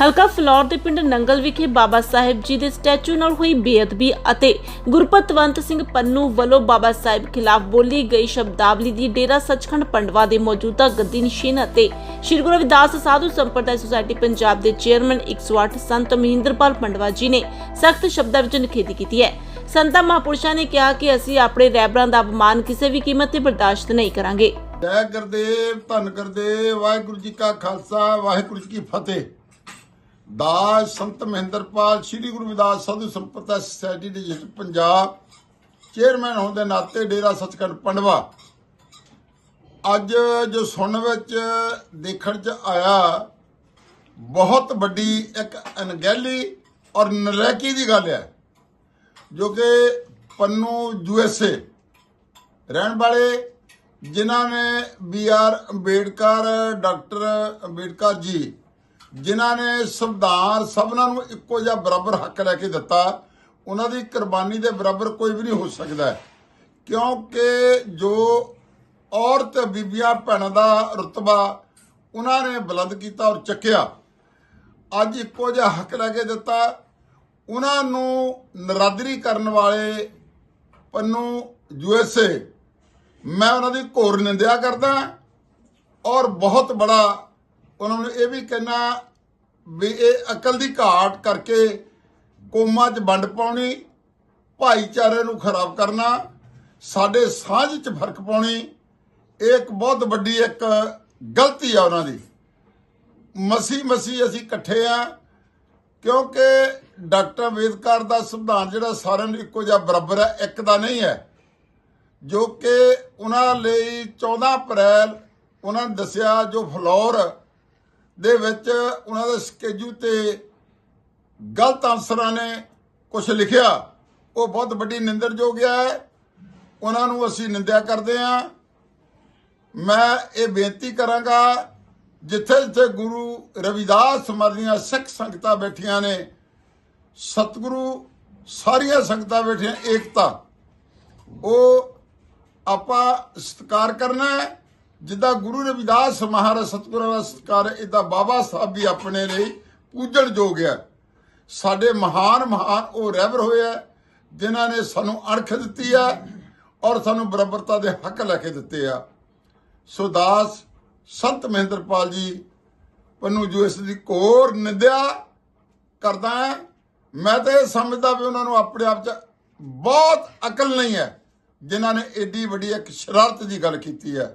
ਹਲਕਾ ਫਲੌਰ ਦੇ ਪਿੰਡ ਨੰਗਲ ਵਿਖੇ ਬਾਬਾ ਸਾਹਿਬ ਜੀ ਦੇ ਸਟੈਚੂ ਨਾਲ ਹੋਈ ਬੇਅਦਬੀ ਅਤੇ ਗੁਰਪਤਵੰਤ ਸਿੰਘ ਪੰਨੂ ਵੱਲੋਂ ਬਾਬਾ ਸਾਹਿਬ ਖਿਲਾਫ ਬੋਲੀ ਗਈ ਸ਼ਬਦਾਵਲੀ ਦੀ ਡੇਰਾ ਸੱਚਖੰਡ ਪੰਡਵਾ ਦੇ ਮੌਜੂਦਾ ਗੱਦੀ ਨਸ਼ੀਨ ਅਤੇ ਸ਼੍ਰੀ ਗੁਰੂ ਰਵਿਦਾਸ ਸਾਧੂ ਸੰਪਰਦਾਇ ਸੁਸਾਇਟੀ ਪੰਜਾਬ ਦੇ ਚੇਅਰਮੈਨ 108 ਸੰਤ ਮਹਿੰਦਰਪਾਲ ਪੰਡਵਾ ਜੀ ਨੇ ਸਖਤ ਸ਼ਬਦਾਂ ਵਿੱਚ ਨਿਖੇਧੀ ਕੀਤੀ ਹੈ। ਸੰਤਾਂ ਮਹਾਂਪੁਰਸ਼ਾਂ ਨੇ ਕਿਹਾ ਕਿ ਅਸੀਂ ਆਪਣੇ ਰਹਿਬਰਾਂ ਦਾ ਅਪਮਾਨ ਕਿਸੇ ਵੀ ਕੀਮਤ ਤੇ ਬਰਦਾਸ਼ਤ ਨਹੀਂ ਕਰਾਂਗੇ। ਜੈ ਗੁਰਦੇਵ, ਧੰਨ ਗੁਰਦੇਵ, ਵਾਹਿਗੁਰੂ ਜੀ ਕਾ ਖਾਲਸਾ, ਵਾਹਿਗੁਰੂ ਜੀ ਕੀ ਫਤਿਹ। ਦਾਸ ਸੰਤ ਮਹਿੰਦਰਪਾਲ, ਸ੍ਰੀ ਗੁਰੂ ਰਵਿਦਾਸ ਸਾਧੂ ਸੰਪਰਦਾ ਸੁਸਾਇਟੀ ਦੇ ਪੰਜਾਬ ਚੇਅਰਮੈਨ ਹੋਣ ਦੇ ਨਾਤੇ ਡੇਰਾ ਸੱਚਖੰਡ ਪੰਡਵਾ। ਅੱਜ ਜੋ ਸੁਣਨ ਵਿੱਚ, ਦੇਖਣ ਚ ਆਇਆ, ਬਹੁਤ ਵੱਡੀ ਇੱਕ ਅਣਗਹਿਲੀ ਔਰ ਨਲਾਇਕੀ ਦੀ ਗੱਲ ਹੈ, ਜੋ ਕਿ ਪੰਨੂ ਯੂਐਸਏ ਰਹਿਣ ਵਾਲੇ, ਜਿਨ੍ਹਾਂ ਨੇ B R Ambedkar, doctor Ambedkar ji ਜਿਨ੍ਹਾਂ ਨੇ ਸੰਵਿਧਾਨ ਸਭਨਾਂ ਨੂੰ ਇੱਕੋ ਜਿਹਾ ਬਰਾਬਰ ਹੱਕ ਲੈ ਕੇ ਦਿੱਤਾ, ਉਹਨਾਂ ਦੀ ਕੁਰਬਾਨੀ ਦੇ ਬਰਾਬਰ ਕੋਈ ਵੀ ਨਹੀਂ ਹੋ ਸਕਦਾ। ਕਿਉਂਕਿ ਜੋ ਔਰਤ ਬੀਬੀਆਂ ਭੈਣਾਂ ਦਾ ਰਤਬਾ, ਉਹਨਾਂ ਨੇ ਬੁਲੰਦ ਕੀਤਾ ਔਰ ਚੱਕਿਆ। ਅੱਜ ਇੱਕੋ ਜਿਹਾ ਹੱਕ ਲੈ ਕੇ ਦਿੱਤਾ। ਉਹਨਾਂ ਨੂੰ ਨਰਾਦਰੀ ਕਰਨ ਵਾਲੇ ਪੰਨੂ ਯੂਐਸਏ ਮੈਂ ਉਹਨਾਂ ਦੀ ਘੋਰ ਨਿੰਦਿਆ ਕਰਦਾ ਔਰ ਬਹੁਤ ਬੜਾ ਉਹਨਾਂ ਨੂੰ ਇਹ ਵੀ ਕਹਿਣਾ ਵੀ ਇਹ ਅਕਲ ਦੀ ਘਾਟ ਕਰਕੇ ਕੌਮਾਂ 'ਚ ਵੰਡ ਪਾਉਣੀ, ਭਾਈਚਾਰੇ ਨੂੰ ਖਰਾਬ ਕਰਨਾ, ਸਾਡੇ ਸਾਂਝ 'ਚ ਫ਼ਰਕ ਪਾਉਣੀ, ਇਹ ਇੱਕ ਬਹੁਤ ਵੱਡੀ ਇੱਕ ਗਲਤੀ ਆ ਉਹਨਾਂ ਦੀ। ਮਸੀ ਮਸੀ ਅਸੀਂ ਇਕੱਠੇ ਆ, ਕਿਉਂਕਿ ਡਾਕਟਰ ਅੰਬੇਦਕਰ ਦਾ ਸੰਵਿਧਾਨ ਜਿਹੜਾ ਸਾਰਿਆਂ ਨੂੰ ਇੱਕੋ ਜਿਹਾ ਬਰਾਬਰ ਹੈ, ਇੱਕ ਦਾ ਨਹੀਂ ਹੈ। ਜੋ ਕਿ ਉਹਨਾਂ ਲਈ 14 ਅਪ੍ਰੈਲ ਉਹਨਾਂ ਨੇ ਦੱਸਿਆ, ਜੋ ਫਲੋਰ ਦੇ ਵਿੱਚ ਉਹਨਾਂ ਦੇ ਸਕੇਜੂ ਤੇ ਗਲਤ ਅਨਸਰਾਂ ਨੇ ਕੁਝ ਲਿਖਿਆ। ਉਹ ਬਹੁਤ ਵੱਡੀ ਨਿੰਦਰਯੋਗ ਹੈ ਉਹਨਾਂ ਨੂੰ ਅਸੀਂ ਨਿੰਦਿਆ ਕਰਦੇ ਹਾਂ। ਮੈਂ ਇਹ ਬੇਨਤੀ ਕਰਾਂਗਾ, ਜਿੱਥੇ ਜਿੱਥੇ ਗੁਰੂ ਰਵਿਦਾਸ ਮਰਦੀਆਂ ਸਿੱਖ ਸੰਗਤਾਂ ਬੈਠੀਆਂ ਨੇ, ਸਤਿਗੁਰੂ ਸਾਰੀਆਂ ਸੰਗਤਾਂ ਬੈਠੀਆਂ ਏਕਤਾ, ਉਹ ਆਪਾਂ ਸਤਿਕਾਰ ਕਰਨਾ ਹੈ। ਜਿੱਦਾਂ ਗੁਰੂ ਰਵਿਦਾਸ ਮਹਾਰਾਜ ਸਤਿਗੁਰਾਂ ਦਾ ਸਤਿਕਾਰ ਹੈ ਇਦਾਂ ਬਾਬਾ ਸਾਹਿਬ ਵੀ ਆਪਣੇ ਲਈ ਪੂਜਣ ਯੋਗ ਹੈ। ਸਾਡੇ ਮਹਾਨ ਮਹਾਨ ਉਹ ਰਹਿਬਰ ਹੋਏ ਆ ਜਿਨ੍ਹਾਂ ਨੇ ਸਾਨੂੰ ਅਣਖ ਦਿੱਤੀ ਹੈ ਔਰ ਸਾਨੂੰ ਬਰਾਬਰਤਾ ਦੇ ਹੱਕ ਲੈ ਕੇ ਦਿੱਤੇ ਆ। ਸੋ ਦਾਸ ਸੰਤ ਮਹਿੰਦਰਪਾਲ ਜੀ, ਪੰਨੂ ਜੋ, ਇਸ ਦੀ ਘੋਰ ਨਿੰਦਿਆ ਕਰਦਾ ਹੈ। ਮੈਂ ਤਾਂ ਇਹ ਸਮਝਦਾ ਵੀ ਉਹਨਾਂ ਨੂੰ ਆਪਣੇ ਆਪ 'ਚ ਬਹੁਤ ਅਕਲ ਨਹੀਂ ਹੈ, ਜਿਨ੍ਹਾਂ ਨੇ ਏਡੀ ਵੱਡੀ ਇੱਕ ਸ਼ਰਾਰਤ ਦੀ ਗੱਲ ਕੀਤੀ ਹੈ।